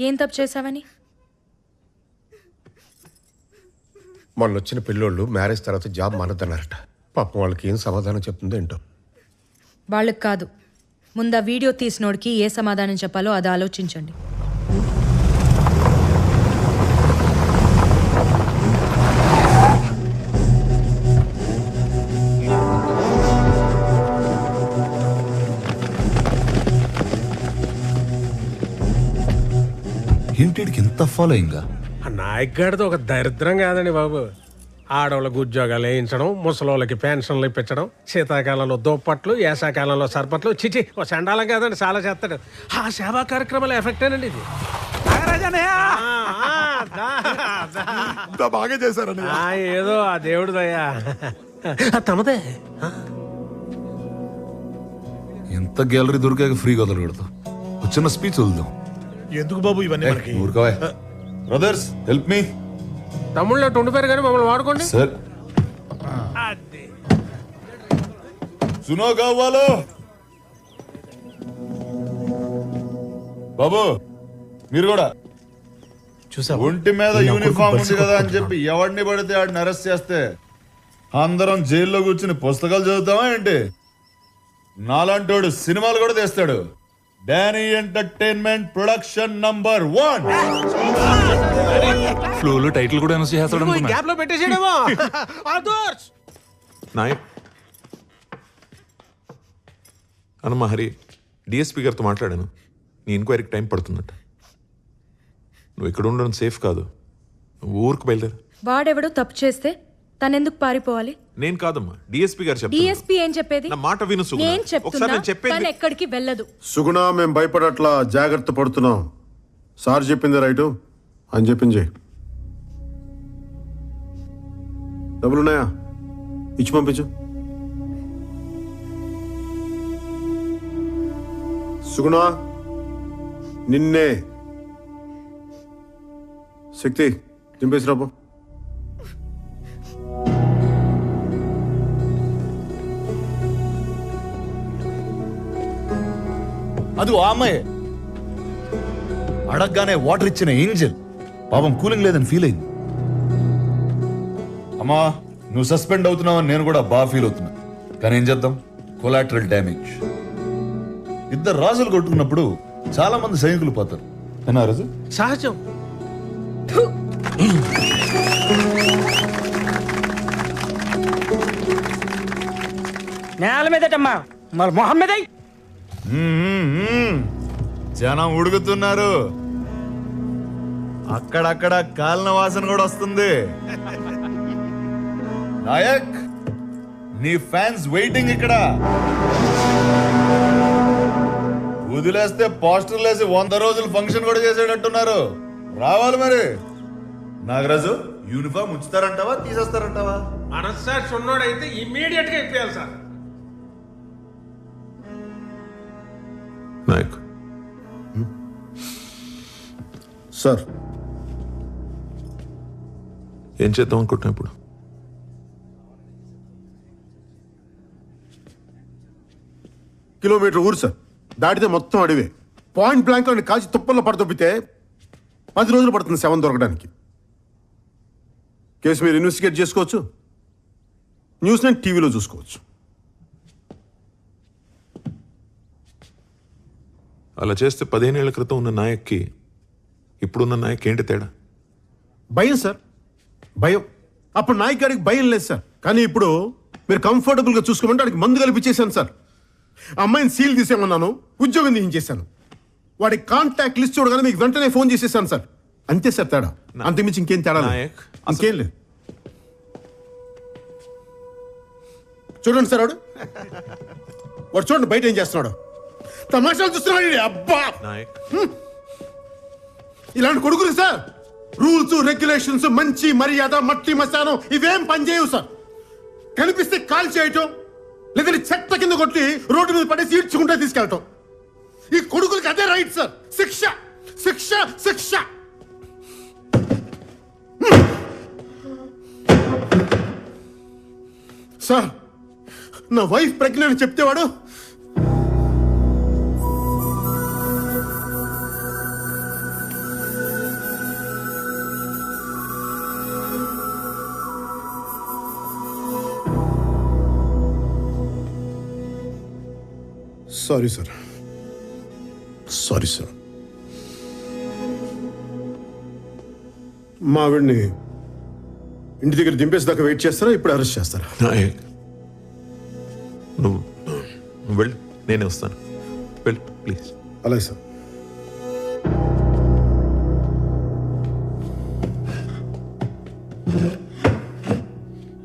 ఏం తప్పు చేశావని? మొన్న వచ్చిన పిల్లోళ్ళు మ్యారేజ్ తర్వాత జాబ్ మానద్దన్నారట. పాపం వాళ్ళకి ఏం సమాధానం చెప్తుందో ఏంటో. వాళ్ళకి కాదు. ముందు ఆ వీడియో తీసినోడికి ఏ సమాధానం చెప్పాలో అది ఆలోచించండి. ఏంటికి ఇంత ఫాలోయింగ్? ఆ నాయక్ గారిది ఒక దరిద్రం కాదండి బాబు. ఆడవాళ్ళకి ఉద్యోగాలు వేయించడం ముసలోళ్ళకి పెన్షన్లు ఇప్పించడం శీతాకాలంలో దుప్పట్లు వేసాకాలంలో సర్పట్లు. చిచి ఓ చండాలం కాదండి చాలా చేస్తాడు. ఆ సేవా కార్యక్రమాలు ఎఫెక్ట్ అండి ఇది? ఆ, ఆ, దా, దా. బాగా చేశారని ఆ, ఏదో ఆ దేవుడు తమదే? ఎంత గ్యాలరీ దొరికాక ఫ్రీగా వదలకూడదు ఒక చిన్న స్పీచ్ వదులుదాం. ఎందుకు బాబు ఇవన్నీ మనకి? ఊరుకోవా. బ్రదర్స్ హెల్ప్ మీ తమ్ముళ్ళు ఉండిపోయారు కానీ మమ్మల్ని వాడుకోండి. సార్. సునో కావాలో? బాబు మీరు కూడా. చూసా ఒంటి మీద యూనిఫామ్ ఉంది కదా అని చెప్పి ఎవడిని పడితే ఆడిని అరెస్ట్ చేస్తే అందరం జైల్లో కూర్చుని పుస్తకాలు చదువుతామా ఏంటి? నాలాంటోడు సినిమాలు కూడా తీస్తాడు. Danny entertainment production number one ఫ్లోలో టైటిల్ కూడా అనౌన్స్ చేస్తాడు గ్యాప్లో పెట్టేసేయడమో? అనమ్మా హరి డిఎస్పీ గారితో మాట్లాడాను. నీ ఎంక్వైరీకి టైం పడుతుందట నువ్వు ఇక్కడ ఉండడం సేఫ్ కాదు. నువ్వు ఊరికి బయలుదేరు. వాడెవడో తప్పు చేస్తే తనెందుకు పారిపోవాలి? నేను కాదమ్మా. డిఎస్పీ గారు చెప్తున్నారు. డిఎస్పీ ఏం చెప్పేది? నా మాట విను సుగుణ. నేను ఒకసారి చెప్తున్నా నేను చెప్పేది తను ఎక్కడికి వెళ్ళదు. సుగుణ మేము భయపడట్లా జాగ్రత్త పడుతున్నాం. సార్ చెప్పింది రైటు. అని చెప్పింది చెయ్యి డబ్బులున్నాయా? ఇచ్చి పంపించు. సుగుణ నిన్నే. శక్తి దింపేసి రాబో అది ఆ అమ్మాయి. అడగగానే వాటర్ ఇచ్చిన ఏంజల్. పాపం కూలింగ్ లేదని ఫీల్ అయింది. అమ్మా నువ్వు సస్పెండ్ అవుతున్నావని నేను కూడా బాగా ఫీల్ అవుతున్నా. కానీ ఏం చేద్దాం? Collateral damage. ఇద్దరు రాజులు కొట్టుకున్నప్పుడు చాలా మంది సైనికులు పోతారు. ఏనా రాజు? సహజం. నేల మీదటమ్మా. మరి మొహం మీద. జనం ఉడుకుతున్నారు. అక్కడక్కడ కాలిన వాసన కూడా వస్తుంది. నాయక్ నీ ఫ్యాన్స్ వెయిటింగ్ ఇక్కడ. వదిలేస్తే పోస్టర్లు వేసి వంద రోజులు ఫంక్షన్ కూడా చేసేటట్టున్నారు. రావాలి మరి. నాగరాజు యూనిఫామ్ ఉంచుతారంటావా తీసేస్తారంటావా? మనస్సాక్షి ఉన్నోడైతే ఇమీడియట్గా ఇప్పేయాలి సార్. నాయక్ సార్ ఏం చేద్దాం అనుకుంటున్నా ఇప్పుడు? కిలోమీటర్ ఊరు సార్ దాటితే మొత్తం అడివే. పాయింట్ బ్లాంక్లో కాల్చి తుప్పల్లో పడతొప్పితే పది రోజులు పడుతుంది శవం దొరకడానికి. కేసు మీరు ఇన్వెస్టిగేట్ చేసుకోవచ్చు. న్యూస్ నేను టీవీలో చూసుకోవచ్చు. అలా చేస్తే పదిహేనేళ్ళ క్రితం ఉన్న నాయక్కి ఇప్పుడున్న నాయక్ ఏంటి తేడా? భయం సార్. భయం. అప్పుడు నాయక్ గారికి భయం లేదు సార్. కానీ ఇప్పుడు మీరు కంఫర్టబుల్గా చూసుకోమంటే వాడికి మందు కల్పించేశాను సార్. ఆ అమ్మాయిని సీల్ తీసేమన్నాను ఉద్యోగం తీయించేశాను వాడి కాంటాక్ట్ లిస్ట్ చూడగానే మీకు వెంటనే ఫోన్ చేసేసాను సార్. అంతే సార్ తేడా. అంతకుమించి ఇంకేం తేడా ఇంకేం లేదు. చూడండి సార్ వాడు. వాడు చూడండి బయట ఏం చేస్తున్నాడు. తమాషాలు చూస్తున్నాడు. అబ్బా! నాయక్. ఇలాంటి కొడుకులు సార్. రూల్స్ రెగ్యులేషన్స్ మంచి మర్యాద మట్టి మశానం ఇవేం పనిచేయవు సార్. కనిపిస్తే కాల్ చేయటం లేదంటే చెత్త కింద కొట్టి రోడ్డు మీద పడేసి ఈడ్చుకుంటే తీసుకెళ్ళటం. ఈ కొడుకులకి అదే రైట్ సార్. శిక్ష శిక్ష శిక్ష. సార్ నా వైఫ్ ప్రెగ్నెంట్ చెప్తే సారీ సార్. Sorry sir. మా ఆవిడ్ని ఇంటి దగ్గర దింపేసేదాకా వెయిట్ చేస్తారా? ఇప్పుడు అరెస్ట్ చేస్తారా? నాయక్ నువ్వు నువ్వు వెళ్ళు. నేనే వస్తాను. వెళ్ళు ప్లీజ్. అలాగే సార్.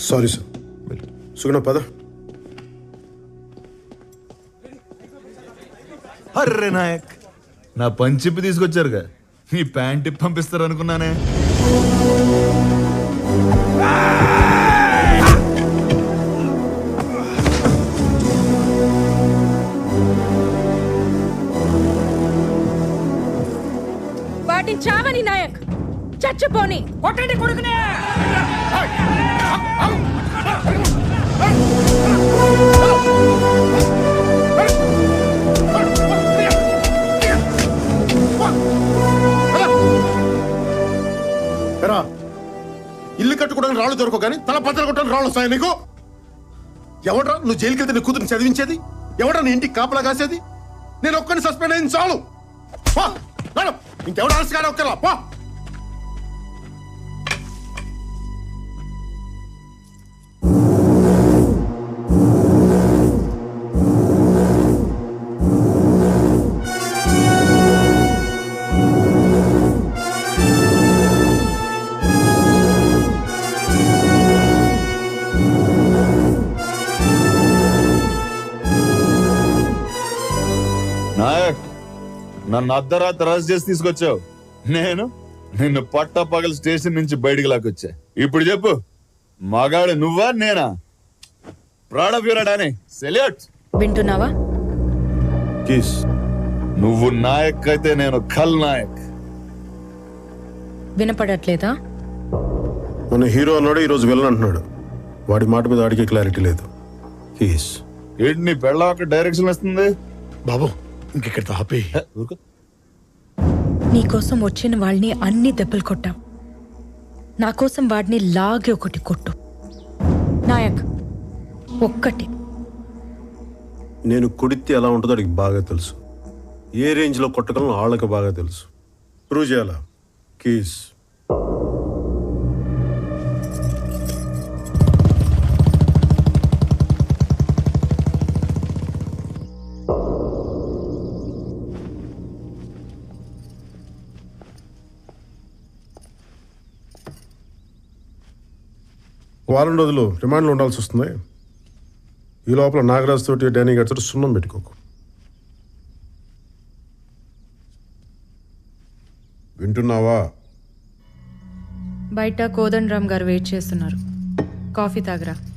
Sorry sir. వెళ్ళు. సుగుణ పద. అర్రే నాయక్. నా పంచిప్పి తీసుకొచ్చారుగా. నీ ప్యాంట్ ఇప్పి పంపిస్తారు అనుకున్నానే. వాటిని చావని నాయక్. చచ్చిపోని. కొట్టండి కొడుకునే. ఎరా ఇల్లు కట్టుకోవడానికి రాళ్ళు దొరకవు కానీ తల పత్రం కొట్టడానికి రాళ్ళు వస్తాయి నీకు? ఎవడ్రా నువ్వు జైలుకి వెళ్తే నీ కూతురు చదివించేది? ఎవడ్రా నీ ఇంటికి కాపలా కాసేది? నేను ఒక్కరిని సస్పెండ్ అయింది చాలు. పో, మేడం ఇంకెవడు ఆలసి కానీ ఒక్కలా పా. నన్ను అర్ధరాత్రి అరెస్ట్ చేసి తీసుకొచ్చావు. నేను నిన్ను పట్టపగల స్టేషన్ నుంచి బయటికి లాక్కొచ్చా. ఇప్పుడు చెప్పు మగాడు నువ్వా నేనా? ప్రాణ ప్యూరడాని సెల్యూట్. వింటున్నావా? కీస్ నువ్వు నాయక్ అయితే నేను ఖల్ నాయక్. వినపడట్లేదా? మన హీరో అన్నాడు ఈరోజు విలన్ అంటున్నాడు. వాడి మాట మీద వాడికి క్లారిటీ లేదు. కీస్. ఏంటి నీ పెళ్ళ ఒక డైరెక్షన్ వస్తుంది? బాబు ఇంకెక్కడ ఊరుకో. నీకోసం వచ్చిన వాళ్ళని అన్ని దెబ్బలు కొట్టాం. నా కోసం వాడిని లాగి ఒకటి కొట్టు. నాయక్ ఒక్కటి. నేను కొడితే ఎలా ఉంటుందో వాడికి బాగా తెలుసు. ఏ రేంజ్లో కొట్టగలను వాళ్ళకి బాగా తెలుసు. ప్రూవ్ చేయాలా? కీస్ వారం రోజులు రిమాండ్లో ఉండాల్సి వస్తుంది. ఈ లోపల నాగరాజ్ తోటి డానీ గారి తోటి సున్నం పెట్టుకోకు. వింటున్నావా? బయట కోదండరామ్ గారు వెయిట్ చేస్తున్నారు. కాఫీ తాగరా?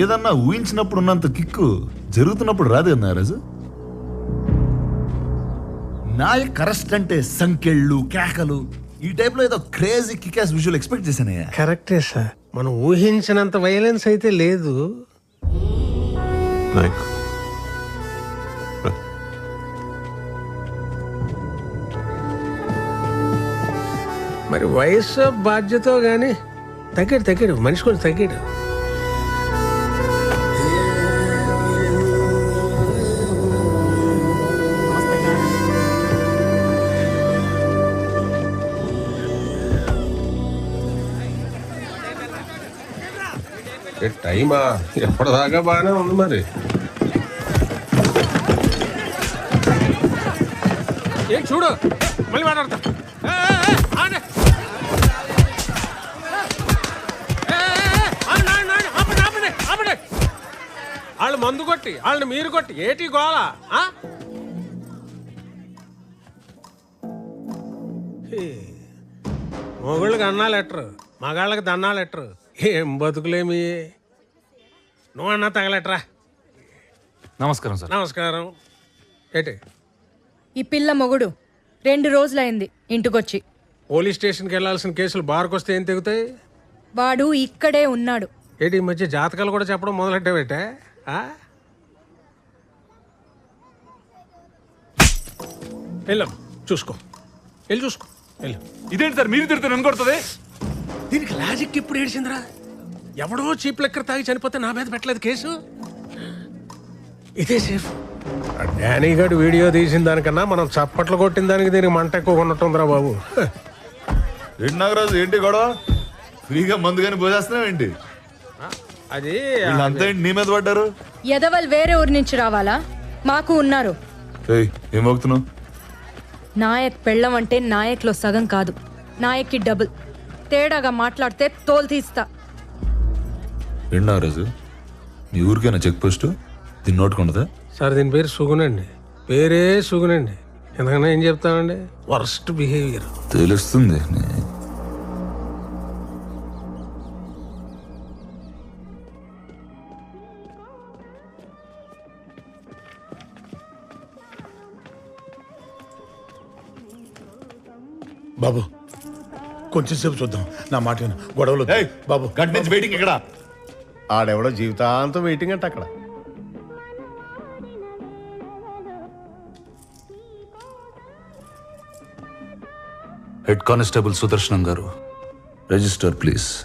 ఏదన్నా ఊహించినప్పుడు ఉన్నంత కిక్కు జరుగుతున్నప్పుడు రాదు కదా నారాజు? నాయక్ అరెస్ట్ అంటే సంకెళ్ళు కేకలు ఈ టైప్లో ఏదో క్రేజీ కికాస్ విజువల్ ఎక్స్పెక్ట్ చేశానయ్యా. కరెక్టే సార్. మనం ఊహించినంత వైలెన్స్ అయితే లేదు. నాయక్. మరి వయసు బాధ్యత గానీ తగ్గాడు తగ్గాడు. మనిషి కూడా తగ్గాడు. టైమా? ఎప్పటిదాకా బాగానే ఉంది మరి. ఏం చూడు. మళ్ళీ మాట్లాడతా. వాళ్ళు మందు కొట్టి వాళ్ళని మీరు కొట్టి ఏటి గోల మొగుళ్ళకి అన్నా లెటరు మగాళ్ళకి దన్నా లెటరు. ఏం బతుకులేమి? నువ్వు అన్నా తగలెట్రా. నమస్కారం సార్. నమస్కారం. ఏటి? ఈ పిల్ల మొగుడు రెండు రోజులైంది ఇంటికొచ్చి. పోలీస్ స్టేషన్కి వెళ్ళాల్సిన కేసులు బార్కు వస్తే ఏం తెగుతాయి? వాడు ఇక్కడే ఉన్నాడు. ఏంటి ఈ మధ్య జాతకాలు కూడా చెప్పడం మొదలెట్టావేటే? వెళ్ళాం చూసుకో. వెళ్ళి చూసుకో. వెళ్ళు. ఇదేంటి సార్ మీరు తిడుతున్నారు నన్ను కొడుతుంది? దీనికి లాజిక్ ఇప్పుడు ఏడిచిందిరా? ఎవడో చీప్ లెక్కర్ తాగి చనిపోతే నా మీద పెట్టలేదు కేసు? ఇదే సేఫ్ ఆ డానీ గారు వీడియో తీసిన దానికన్నా మనం చప్పట్లు కొట్టిన దానికి దీనికి మంట ఎక్కువ ఉన్నట్టుందిరా బాబు. ఏంటి నాగరాజు ఏంటి గొడవ? ఫ్రీగా మందు కానీ పోసేస్తున్నావు ఏంటి? అది వీళ్ళంతా ఏంటి నీ మీద పడ్డారు? ఎదవల్ వేరే ఊరి నుంచి రావాలా? మాకు ఉన్నారు. ఏయ్ ఏం మోగుతున్నావు? నాయక్ పెళ్ళం అంటే నాయక్లో సగం కాదు. నాయక్కి డబుల్. తేడాగా మాట్లాడితే తోలు తీస్తా ఏంటి నాగరాజు మీ ఊరికైనా చెక్ పోస్ట్? దీన్ని నోటుకుండదా? సార్ దీని పేరు సుగునండి పేరే సుగునండి ఎందుకన్నా ఏం చెప్తానండి వర్స్ట్ బిహేవియర్. తెలుస్తుంది. బాబు కొంచెం సేపు చూద్దాం. నా మాట విను. గొడవలు వద్దు. బాబు. గంట నుంచి వెయిటింగ్ ఇక్కడ. ఆడెవడో జీవితాంతం వెయిటింగ్ అంటే అక్కడ. హెడ్ కానిస్టేబుల్ సుదర్శనం గారు రిజిస్టర్ ప్లీజ్.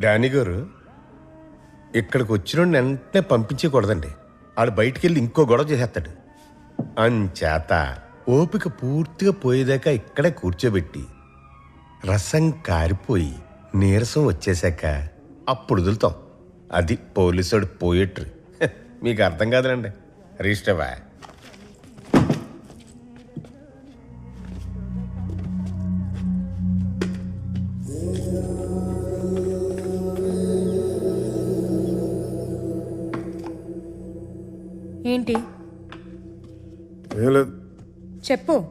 డానీ గారు ఇక్కడికి వచ్చిన వెంటనే పంపించకూడదండి ఆడు బయటికి వెళ్ళి ఇంకో గొడవ చేసేస్తాడు. అంచేత ఓపిక పూర్తిగా పోయేదాకా ఇక్కడే కూర్చోబెట్టి రసం కారిపోయి నీరసం వచ్చేసాక అప్పుడు వదులుతాం. అది పోలీసుడు పోయేట్రు. మీకు అర్థం కాదులండి. రిజిస్టర్వా చెప్పు.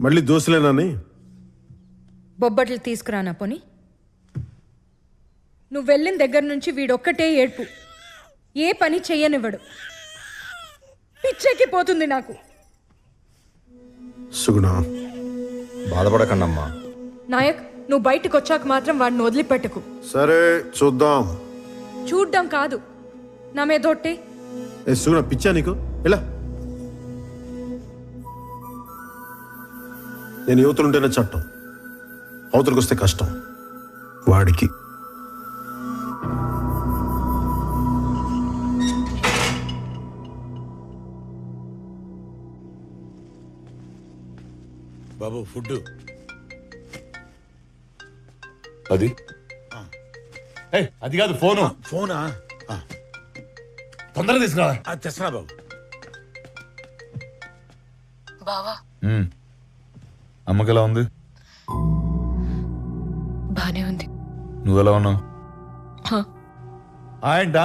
మళ్ళీ దోశలేనని బొబ్బట్లు తీసుకురానా పోని? నువ్వు వెళ్ళిన దగ్గర నుంచి వీడొక్కటే ఏడ్పు. ఏ పని చెయ్యనివ్వడు. పిచ్చెక్కి పోతుంది నాకు. సుగుణ బాధపడకండమ్మా. నాయక్ నువ్వు బయటకు వచ్చాక మాత్రం వాడిని వదిలిపెట్టకు. సరే చూద్దాం. చూడ్డం కాదు. నా మీద ఒట్టే. ఏ సుగుణ పిచ్చా నీకు? ఇలా నేను యువతలుంటేనే చట్టం. అవతలకు వస్తే కష్టం. వాడికి. బాబు ఫుడ్ అది? అది కాదు ఫోను. ఫోనా? ఆ, తొందరగా తీసుకురా ఆ, తెస్తున్నా బాబు. బావా. అమ్మకి ఎలా ఉంది? బానే ఉంది. నువ్వెలా ఉన్నావు? హ, ఏంట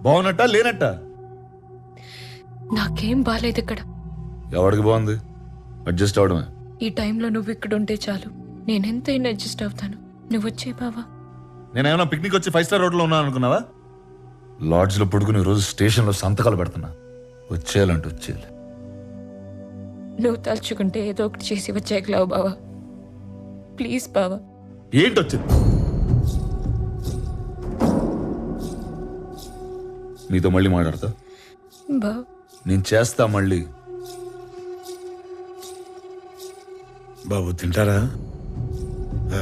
బాగున్నట్ట లేనట్ట? నాకేం బాలేదు ఇక్కడ. ఎవరికి బాగుంది అడ్జస్ట్ అవడమే. ఈ టైంలో నువ్వు ఇక్కడ ఉంటే చాలు. నేనెంతైనా అడ్జస్ట్ అవుతాను. నువ్వు వచ్చే బావా. నేనేమైనా పిక్నిక్ వచ్చి ఫైవ్ స్టార్ రోడ్లో ఉన్నాను అనుకున్నావా? లాడ్జ్లో పడుకుని రోజు స్టేషన్లో సంతకాలు పెడుతున్నా. వచ్చేయాలంటే వచ్చేయాలి. నువ్వు తలుచుకుంటే ఏదో ఒకటి చేసి వచ్చేయగలవు బావా. ప్లీజ్ బావా. ఏంటి వచ్చింది నీతో మళ్ళీ మాట్లాడతా? బావా నేను చేస్తా మళ్ళీ. బాబు తింటారా? ఆ,